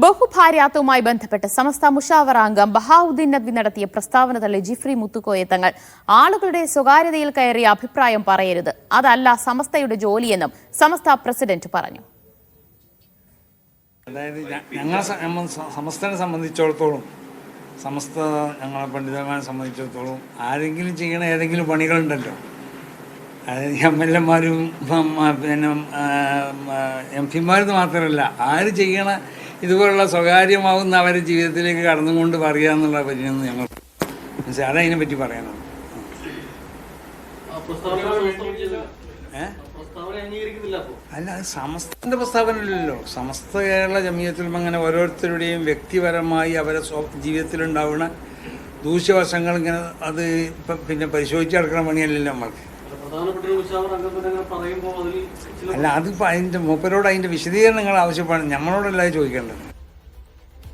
ബഹുഭാര്യാത്വവുമായി ബന്ധപ്പെട്ട് സമസ്ത മുഷാവറ അംഗം ബഹാവുദ്ദീൻ നദ്വി നടത്തിയ പ്രസ്താവന തള്ളി ജിഫ്രി മുത്തുക്കോയെ തങ്ങൾ ആളുകളുടെ സ്വകാര്യതയിൽ കയറിയ അഭിപ്രായം പറയരുത്. അതല്ല സമസ്തയുടെ ജോലിയെന്നും സമസ്ത പ്രസിഡന്റ് പറഞ്ഞു. അതായത് ഞങ്ങൾ സമസ്തനെ സംബന്ധിച്ചിടത്തോളം സമസ്ത ഞങ്ങളെ പണ്ഡിതന്മാരെ സംബന്ധിച്ചിടത്തോളം ആരെങ്കിലും ചെയ്യണ ഏതെങ്കിലും പണികളുണ്ടല്ലോ. എം എൽ എമാരും പിന്നെ എം പിമാരും മാത്രമല്ല ആര് ചെയ്യണ ഇതുപോലുള്ള സ്വകാര്യമാവുന്ന അവരെ ജീവിതത്തിലേക്ക് കടന്നുകൊണ്ട് പറയുക എന്നുള്ള പറ്റിയൊന്നും ഞങ്ങൾ മനസ്സിലായി? അതതിനെ പറ്റി പറയാനാണ് അല്ല അത് സമസ്തന്റെ പ്രസ്താവനയല്ലല്ലോ. സമസ്ത കേരള ജമീയത്തിലും അങ്ങനെ ഓരോരുത്തരുടെയും വ്യക്തിപരമായി അവരെ ജീവിതത്തിലുണ്ടാവുന്ന ദൂഷ്യവശങ്ങൾ ഇങ്ങനെ അത് പിന്നെ പരിശോധിച്ച് നടക്കുന്ന പണിയല്ലല്ലോ നമ്മൾക്ക്. അല്ല അതിപ്പോ അതിന്റെ മൂപ്പരോട് അതിന്റെ വിശദീകരണങ്ങൾ ആവശ്യപ്പാണ് നമ്മളോടല്ല ചോദിക്കേണ്ടത്?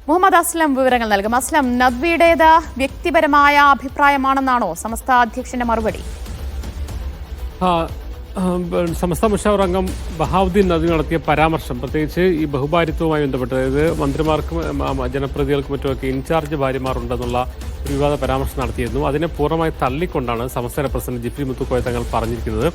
മുഹമ്മദ് അസ്ലം വിവരങ്ങൾ നൽകും. അസ്ലം നദ്വിയുടേത് വ്യക്തിപരമായ അഭിപ്രായമാണെന്നാണോ സമസ്ത അധ്യക്ഷന്റെ മറുപടി? സമസ്ത മുഷാവർ അംഗം ബഹാവുദ്ദീൻ നദി നടത്തിയ പരാമർശം. പ്രത്യേകിച്ച് ഈ ബഹുഭാരിത്വവുമായി ബന്ധപ്പെട്ട് അതായത് മന്ത്രിമാർക്കും ജനപ്രതികൾക്കും മറ്റുമൊക്കെ ഇൻചാർജ് ഭാര്യമാരുണ്ടെന്നുള്ള വിവാദ പരാമർശം നടത്തിയിരുന്നു. അതിനെ പൂർണമായി തള്ളിക്കൊണ്ടാണ് സംസ്ഥാന പ്രസിഡന്റ് ജിഫ്രി മുത്തുക്കോയ തങ്ങൾ പറഞ്ഞിരിക്കുന്നത്.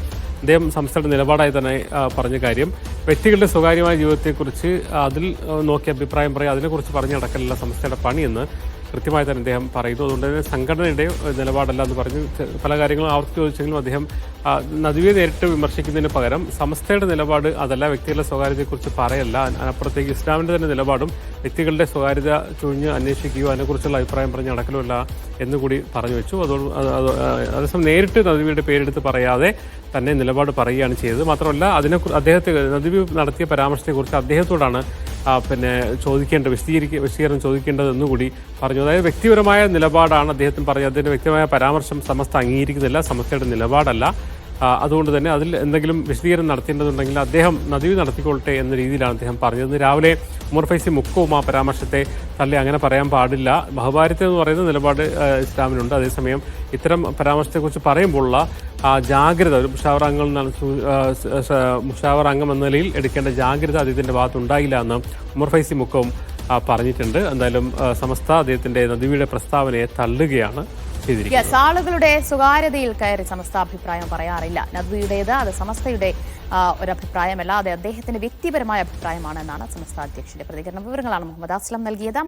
അദ്ദേഹം സംസ്ഥാന നിലപാടായി തന്നെ പറഞ്ഞ കാര്യം. വ്യക്തികളുടെ സ്വകാര്യമായ ജീവിതത്തെക്കുറിച്ച് അതിൽ നോക്കി അഭിപ്രായം പറയുക അതിനെക്കുറിച്ച് പറഞ്ഞു നടക്കലല്ല സംസ്ഥയുടെ പണിയെന്ന് കൃത്യമായി തന്നെ അദ്ദേഹം പറയുന്നു. അതുകൊണ്ട് തന്നെ സംഘടനയുടെ നിലപാടല്ല എന്ന് പറഞ്ഞ് പല കാര്യങ്ങളും ആവർത്തി ചോദിച്ചെങ്കിലും അദ്ദേഹം നദിയെ നേരിട്ട് വിമർശിക്കുന്നതിന് പകരം സംസ്ഥയുടെ നിലപാട് അതല്ല വ്യക്തികളുടെ സ്വകാര്യതയെക്കുറിച്ച് പറയല്ല. അപ്പുറത്തേക്ക് ഇസ്ലാമിന്റെ തന്നെ നിലപാടും വ്യക്തികളുടെ സ്വകാര്യത ചുഴിഞ്ഞ് അന്വേഷിക്കുകയോ അതിനെക്കുറിച്ചുള്ള അഭിപ്രായം പറഞ്ഞ് നടക്കലുമല്ല എന്നുകൂടി പറഞ്ഞു വെച്ചു. അതോട് അത് അത് അതേസമയം നേരിട്ട് നദിയുടെ പേരെടുത്ത് പറയാതെ തന്നെ നിലപാട് പറയുകയാണ് ചെയ്തത്. മാത്രമല്ല അതിനെ അദ്ദേഹത്തെ നദിവി നടത്തിയ പരാമർശത്തെക്കുറിച്ച് അദ്ദേഹത്തോടാണ് പിന്നെ ചോദിക്കേണ്ട വിശദീകരിക്ക വിശദീകരണം ചോദിക്കേണ്ടതെന്ന് കൂടി പറഞ്ഞു. അതായത് വ്യക്തിപരമായ നിലപാടാണ് അദ്ദേഹത്തിന് പറഞ്ഞത്. അതിന്റെ വ്യക്തിപരമായ പരാമർശം സമസ്ത അംഗീകരിക്കുന്നില്ല സമസ്തയുടെ നിലപാടല്ല. അതുകൊണ്ട് തന്നെ അതിൽ എന്തെങ്കിലും വിശദീകരണം നടത്തേണ്ടതുണ്ടെങ്കിൽ അദ്ദേഹം നദിവി നടത്തിക്കൊള്ളട്ടെ എന്ന രീതിയിലാണ് അദ്ദേഹം പറഞ്ഞത്. രാവിലെ ഉമർ ഫൈസി മുക്കവും ആ പരാമർശത്തെ തള്ളി അങ്ങനെ പറയാൻ പാടില്ല. ബഹുഭാരത്തെ എന്ന് പറയുന്ന നിലപാട് ഇസ്ലാമിനുണ്ട്. അതേസമയം ഇത്തരം പരാമർശത്തെക്കുറിച്ച് പറയുമ്പോഴുള്ള ജാഗ്രത ഒരു മുഷാവർ അംഗം ആ, മുഷാവർ അംഗം എന്ന നിലയിൽ എടുക്കേണ്ട ജാഗ്രത അദ്ദേഹത്തിന്റെ ഭാഗത്തുണ്ടായില്ല എന്ന് ഉമർ ഫൈസി മുക്കവും പറഞ്ഞിട്ടുണ്ട്. എന്തായാലും ആ, സമസ്ത അദ്ദേഹത്തിന്റെ നദിയുടെ പ്രസ്താവനയെ തള്ളുകയാണ് ആളുകളുടെ സ്വകാര്യതയിൽ കയറി സമസ്ത അഭിപ്രായം പറയാറില്ല. നദ്വിയുടേത് അത് സമസ്തയുടെ ആ, ഒരു അഭിപ്രായമല്ല അത് അദ്ദേഹത്തിന്റെ വ്യക്തിപരമായ അഭിപ്രായമാണ് എന്നാണ് സമസ്ത അധ്യക്ഷന്റെ പ്രതികരണ. വിവരങ്ങളാണ് മുഹമ്മദ് അസ്ലം നൽകിയത്.